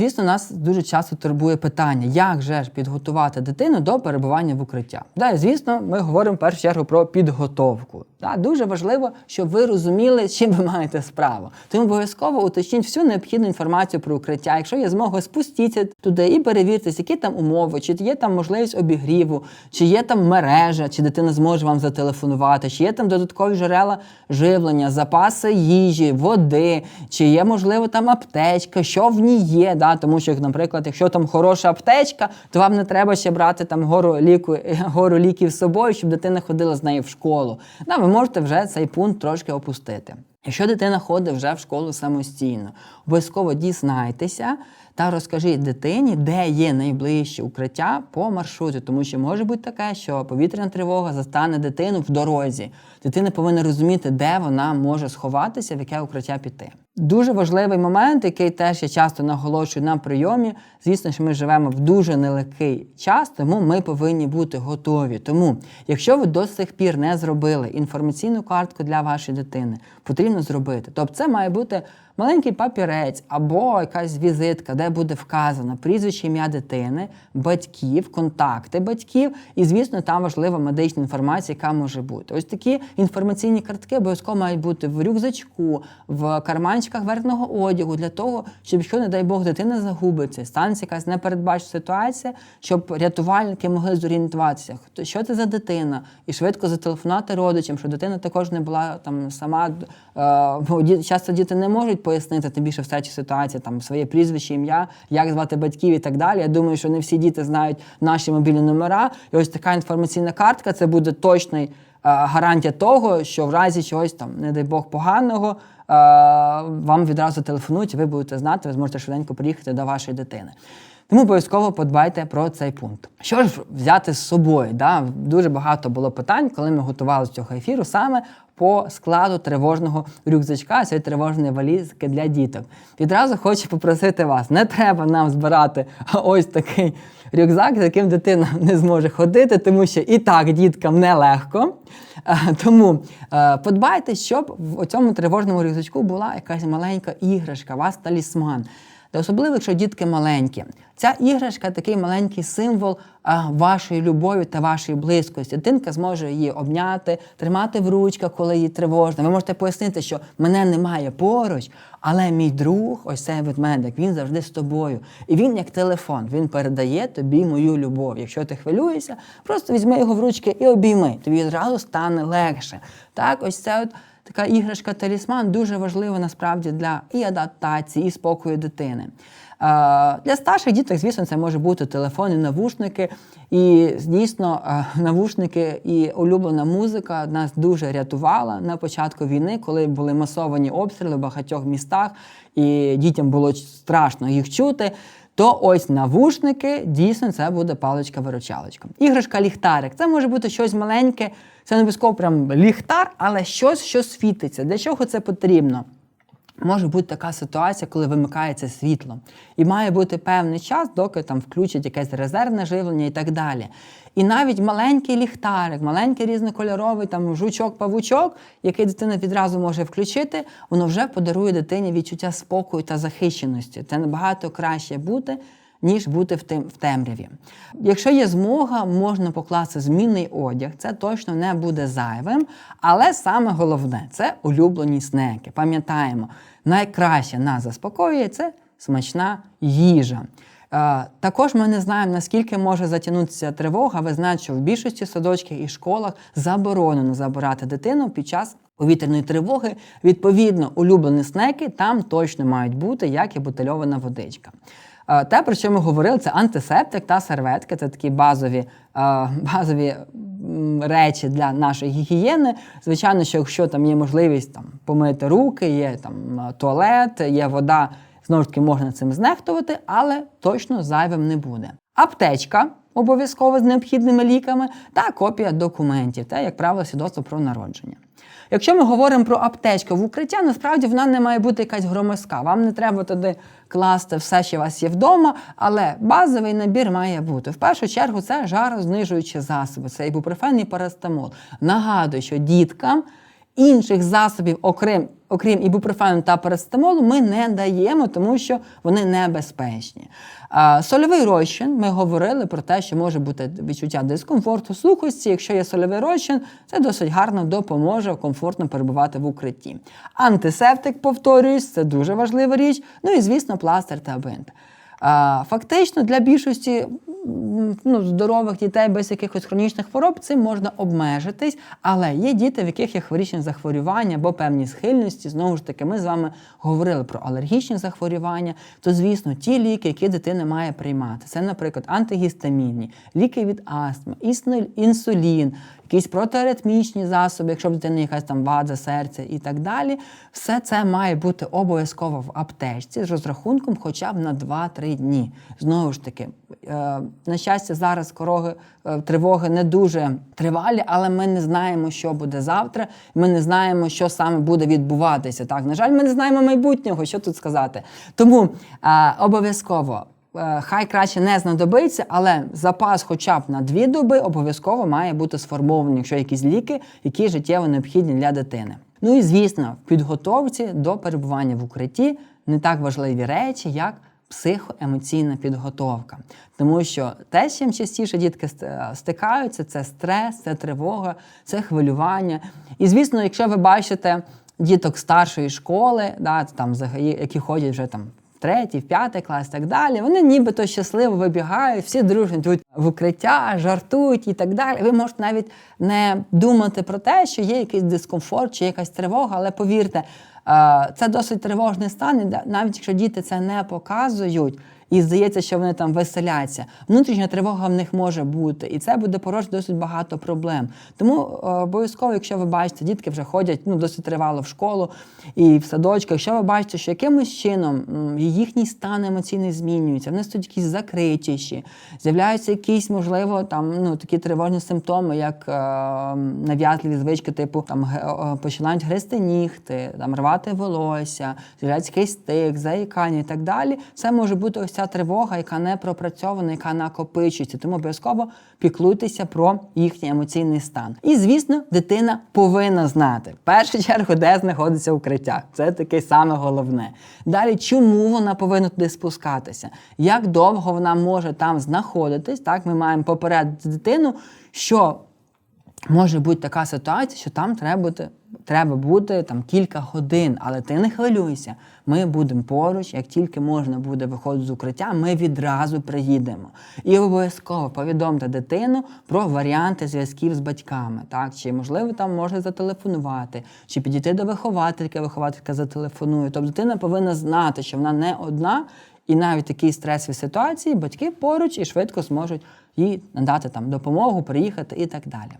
звісно, нас дуже часто турбує питання, як же ж підготувати дитину до перебування в укриття. Да, звісно, ми говоримо в першу чергу про підготовку. Да, дуже важливо, щоб ви розуміли, з чим ви маєте справу. Тому обов'язково уточніть всю необхідну інформацію про укриття. Якщо є змога, спустіться туди і перевірте, які там умови, чи є там можливість обігріву, чи є там мережа, чи дитина зможе вам зателефонувати, чи є там додаткові джерела живлення, запаси їжі, води, чи є можливо там аптечка, що в ній є. Да? Тому що, наприклад, якщо там хороша аптечка, то вам не треба ще брати там гору ліку, гору ліків з собою, щоб дитина ходила з нею в школу. Да, можете вже цей пункт трошки опустити. Якщо дитина ходить вже в школу самостійно, обов'язково дізнайтеся та розкажіть дитині, де є найближче укриття по маршруту, тому що може бути таке, що повітряна тривога застане дитину в дорозі. Дитина повинна розуміти, де вона може сховатися, в яке укриття піти. Дуже важливий момент, який теж я часто наголошую на прийомі. Звісно, що ми живемо в дуже нелегкий час, тому ми повинні бути готові. Тому, якщо ви до сих пір не зробили інформаційну картку для вашої дитини, потрібно зробити. Тобто, це має бути маленький папірець або якась візитка, де буде вказано прізвище ім'я дитини, батьків, контакти батьків, і, звісно, там важлива медична інформація, яка може бути. Ось такі інформаційні картки обов'язково мають бути в рюкзачку, в карманчиках верхнього одягу, для того, щоб, якщо, не дай Бог, дитина загубиться, станеться якась непередбачена ситуація, щоб рятувальники могли зорієнтуватися, що це за дитина, і швидко зателефонувати родичам, щоб дитина також не була там сама. Е, бо часто діти не можуть пояснити, тим більше в цій ситуації, там своє прізвище, ім'я, як звати батьків і так далі. Я думаю, що не всі діти знають наші мобільні номера. І ось така інформаційна картка це буде точний гарантія того, що в разі чогось там, не дай Бог, поганого, е, вам відразу телефонують, ви будете знати, ви зможете швиденько приїхати до вашої дитини. Тому обов'язково подбайте про цей пункт. Що ж взяти з собою? Да? Дуже багато було питань, коли ми готували з цього ефіру, саме по складу тривожного рюкзачка, цієї тривожної валізки для діток. Відразу хочу попросити вас, не треба нам збирати ось такий рюкзак, з яким дитина не зможе ходити, тому що і так діткам нелегко. Е, Тому е, подбайте, щоб в цьому тривожному рюкзачку була якась маленька іграшка, вас талісман. Та особливо, якщо дітки маленькі. Ця іграшка такий маленький символ вашої любові та вашої близькості. Дитинка зможе її обняти, тримати в ручках, коли їй тривожно. Ви можете пояснити, що мене немає поруч, але мій друг, ось цей ведмедик, він завжди з тобою. І він як телефон, він передає тобі мою любов. Якщо ти хвилюєшся, просто візьми його в ручки і обійми. Тобі одразу стане легше. Так, ось це от така іграшка талісман дуже важлива насправді для і адаптації, і спокою дитини. Для старших діток, звісно, це може бути телефон і навушники. І дійсно, навушники і улюблена музика нас дуже рятувала на початку війни, коли були масовані обстріли в багатьох містах, і дітям було страшно їх чути. То ось навушники дійсно це буде паличка-виручалочка. Іграшка ліхтарик. Це може бути щось маленьке, це не обов'язково прям ліхтар, але щось, що світиться. Для чого це потрібно? Може бути така ситуація, коли вимикається світло. І має бути певний час, доки там включать якесь резервне живлення і так далі. І навіть маленький ліхтарик, маленький різнокольоровий там жучок-павучок, який дитина відразу може включити, воно вже подарує дитині відчуття спокою та захищеності. Це набагато краще бути, ніж бути в, тем, в темряві. Якщо є змога, можна покласти змінний одяг, це точно не буде зайвим. Але саме головне це улюблені снеки. Пам'ятаємо, найкраще нас заспокоює це смачна їжа. Е, Також ми не знаємо, наскільки може затягнутися тривога. Ви знаєте, що в більшості садочків і школах заборонено забирати дитину під час повітряної тривоги. Відповідно, улюблені снеки там точно мають бути, як і бутильована водичка. Е, Те, про що ми говорили, це антисептик та серветки. Це такі базові, е, базові речі для нашої гігієни. Звичайно, що якщо там є можливість там, помити руки, є там е, туалет, є вода, знову ж таки можна цим знехтувати, але точно зайвим не буде. Аптечка обов'язково з необхідними ліками та копія документів, та, як правило, свідоцтво про народження. Якщо ми говоримо про аптечку в укриття, насправді вона не має бути якась громоздка. Вам не треба туди класти все, що у вас є вдома, але базовий набір має бути. В першу чергу це жарознижуючі засоби, це ібупрофен і парастамол. Нагадую, що діткам інших засобів, окрім окрім ібупрофену та парацетамолу, ми не даємо, тому що вони небезпечні. Сольовий розчин, ми говорили про те, що може бути відчуття дискомфорту, сухості. Якщо є сольовий розчин, це досить гарно допоможе комфортно перебувати в укритті. Антисептик, повторююсь, це дуже важлива річ. Ну і звісно, пластир та бинт. Фактично для більшості ну, здорових дітей без якихось хронічних хвороб цим можна обмежитись, але є діти, в яких є хворічні захворювання або певні схильності. Знову ж таки, ми з вами говорили про алергічні захворювання. То, звісно, ті ліки, які дитина має приймати, це, наприклад, антигістамінні, ліки від астми, інсулін, якісь протиаритмічні засоби, якщо в дитини якась там вада серця і так далі. Все це має бути обов'язково в аптечці з розрахунком хоча б на 2-3 дні. Знову ж таки, е, на щастя, зараз короги, е, тривоги не дуже тривалі, але ми не знаємо, що буде завтра. Ми не знаємо, що саме буде відбуватися. Так, на жаль, ми не знаємо майбутнього, що тут сказати. Тому е, обов'язково. Е, Хай краще не знадобиться, але запас хоча б на дві доби обов'язково має бути сформований, якщо якісь ліки, які життєво необхідні для дитини. Ну і звісно, в підготовці до перебування в укритті не так важливі речі, як психоемоційна підготовка. Тому що те, з чим частіше дітки стикаються, це стрес, це тривога, це хвилювання. І звісно, якщо ви бачите діток старшої школи, да, там, які ходять вже там третій, п'ятий клас і так далі. Вони нібито щасливо вибігають, всі дружно йдуть в укриття, жартують і так далі. Ви можете навіть не думати про те, що є якийсь дискомфорт чи якась тривога, але повірте, це досить тривожний стан, навіть якщо діти це не показують. І здається, що вони там веселяться. Внутрішня тривога в них може бути, і це буде породжувати досить багато проблем. Тому е, обов'язково, якщо ви бачите, дітки вже ходять ну, досить тривало в школу і в садочку. Якщо ви бачите, що якимось чином їхній стан емоційний змінюється, вони стають якісь закритіші, з'являються якісь, можливо, там ну такі тривожні симптоми, як е, нав'язливі звички, типу там е, починають гризти нігти, там рвати волосся, з'являється стик, заїкання і так далі. Це може бути ось ця тривога, яка не пропрацьована, яка накопичується. Тому обов'язково піклуйтеся про їхній емоційний стан. І звісно, дитина повинна знати в першу чергу, де знаходиться укриття. Це таке саме головне. Далі, чому вона повинна туди спускатися? Як довго вона може там знаходитись? Так, ми маємо попередити дитину, що може бути така ситуація, що там треба бути, треба бути там кілька годин, але ти не хвилюйся. Ми будемо поруч, як тільки можна буде виходити з укриття, ми відразу приїдемо. І обов'язково повідомте дитину про варіанти зв'язків з батьками. Так? Чи можливо там можна зателефонувати, чи підійти до виховательки, вихователька зателефонує. Тобто дитина повинна знати, що вона не одна, і навіть в такій стресовій ситуації батьки поруч і швидко зможуть їй надати там допомогу, приїхати і так далі.